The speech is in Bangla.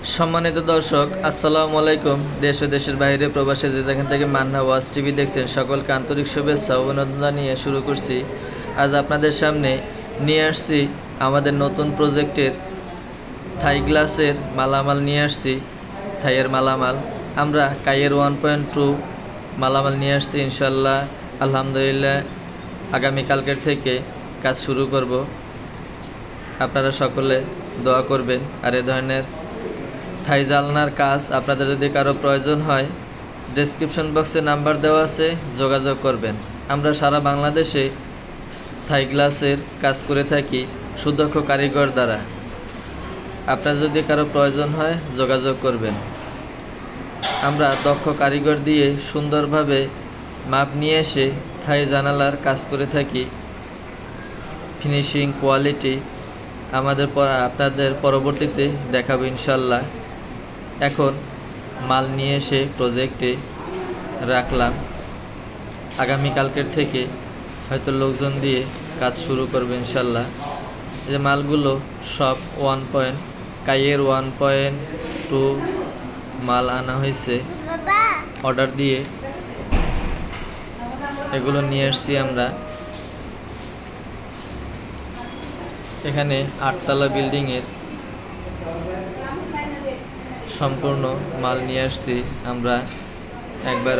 সম্মানিত দর্শক, আসসালামু আলাইকুম। দেশ ও দেশের বাইরে প্রবাসে যে যেখান থেকে মান্না ওয়াজ টিভি দেখছেন, সকলকে আন্তরিক শুভেচ্ছা অভিনন্দন জানিয়ে শুরু করছি। আজ আপনাদের সামনে নিয়ে আসছি আমাদের নতুন প্রজেক্টের থাই গ্লাসের মালামাল নিয়ে আসছি, থাইয়ের মালামাল। আমরা কাইয়ের ওয়ান পয়েন্ট টু মালামাল নিয়ে আসছি ইনশাল্লাহ আলহামদুলিল্লাহ আগামীকালকের থেকে কাজ শুরু করব। আপনারা সকলে দোয়া করবেন। আর এ ধরনের থাই জালনার কাজ আপনাদের যদি কারও প্রয়োজন হয় ডেসক্রিপশন বক্সে নাম্বার দেওয়া আছে, যোগাযোগ করবেন। আমরা সারা বাংলাদেশে থাই গ্লাসের কাজ করে থাকি সুদক্ষ কারিগর দ্বারা। আপনার যদি কারও প্রয়োজন হয়, যোগাযোগ করবেন। আমরা দক্ষ কারিগর দিয়ে সুন্দরভাবে মাপ নিয়ে এসে থাই জানালার কাজ করে থাকি। ফিনিশিং কোয়ালিটি আমাদের আপনাদের পরবর্তীতে দেখাবো ইনশাল্লাহ। এখন মাল নিয়ে এসে প্রজেক্টে রাখলাম। আগামীকালকের থেকে হয়তো লোকজন দিয়ে কাজ শুরু করবে ইনশাল্লাহ। যে মালগুলো সব ওয়ান পয়েন্ট কাইয়ের ওয়ান পয়েন্ট টু মাল আনা হয়েছে। অর্ডার দিয়ে এগুলো নিয়ে এসছি আমরা। এখানে আটতলা বিল্ডিংয়ের সম্পূর্ণ মাল নিয়ে আসছি। আমরা একবার